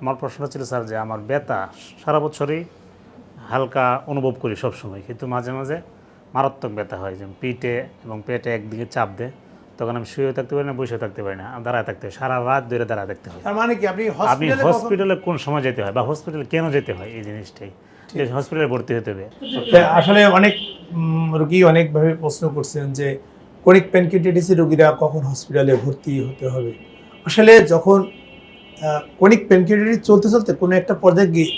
আমার প্রশ্নটা ছিল স্যার যে আমার ব্যথা সারা বছরই হালকা অনুভব করি সবসময় কিন্তু মাঝে মাঝে মারাত্মক ব্যথা হয় যেমন পিঠে এবং পেটে একদিকে চাপ দেয় তখন আমি শুয়ে থাকতে পারি না বসে থাকতে পারি না দাঁড়ায় থাকতে হয় সারা রাত ধরে দাঁড়ায় থাকতে হয়। মানে কি আপনি আপনি হসপিটালে কোন সময় যেতে হয় বা হসপিটালে কেন যেতে হয় এই জিনিসটাই? হসপিটালে ভর্তি হতে হবে। আসলে অনেক রোগী অনেকভাবে প্রশ্ন করছেন যে ক্রনিক প্যানকিটিসি রোগীরা কখন হসপিটালে ভর্তি হতে হবে? আসলে যখন ক্রনিক প্যানকিটিস চলতে চলতে কোনো একটা পর্যায়ে গিয়ে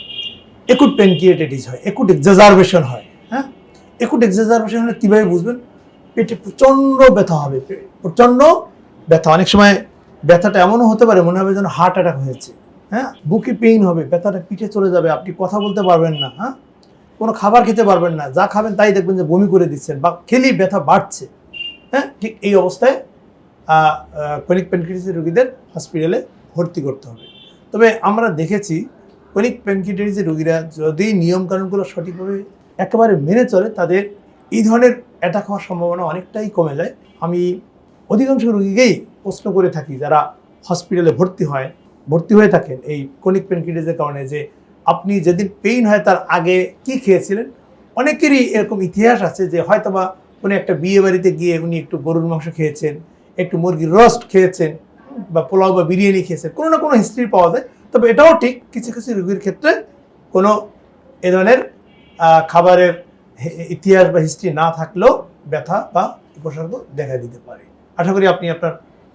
একুট প্যানকিটিস হয় একুট এক্সাজারবেশন হয় হ্যাঁ? একুট এক্সাজারবেশন হলে কীভাবে বুঝবেন? পেটে প্রচণ্ড ব্যথা হবে, প্রচণ্ড ব্যথা। অনেক সময় ব্যথাটা এমনও হতে পারে, মনে হবে যেন হার্ট অ্যাটাক হয়েছে হ্যাঁ? বুকে পেইন হবে, ব্যথাটা পিঠে চলে যাবে, আপনি কথা বলতে পারবেন না হ্যাঁ? কোনো খাবার খেতে পারবেন না, যা খাবেন তাই দেখবেন যে বমি করে দিচ্ছেন বা খেলেই ব্যথা বাড়ছে হ্যাঁ? ঠিক এই অবস্থায় ক্রনিক প্যানক্রিটিসের রোগীদের হসপিটালে ভর্তি করতে হবে। তবে আমরা দেখেছি ক্রনিক প্যানক্রিটিসের রোগীরা যদি নিয়মকানুনগুলো সঠিকভাবে একেবারে মেনে চলে, তাদের এই ধরনের অ্যাটাক হওয়ার সম্ভাবনা অনেকটাই কমে যায়। আমি অধিকাংশ রোগীকেই প্রশ্ন করে থাকি, যারা হসপিটালে ভর্তি হয়, ভর্তি হয়ে থাকেন এই ক্রনিক প্যানক্রিটিসের কারণে যে আপনি যেদিন পেইন হয় তার আগে কি খেয়েছিলেন? অনেকেরই এরকম ইতিহাস আছে যে হয়তোবা কোনো একটা বিয়ে বাড়িতে গিয়ে উনি একটু গরুর মাংস খেয়েছেন, একটু মুরগির রোস্ট খেয়েছেন বা পোলাও বা বিরিয়ানি খেয়েছেন কোনো না কোনো হিস্ট্রি পাওয়া যায়। তবে এটাও ঠিক, কিছু কিছু রোগীর ক্ষেত্রে কোনো এ ধরনের খাবারের ইতিহাস বা হিস্ট্রি না থাকলেও ব্যথা বা উপসর্গ দেখা দিতে পারে। আশা করি আপনি আপনার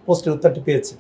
পোস্টের উত্তরটি পেয়েছেন।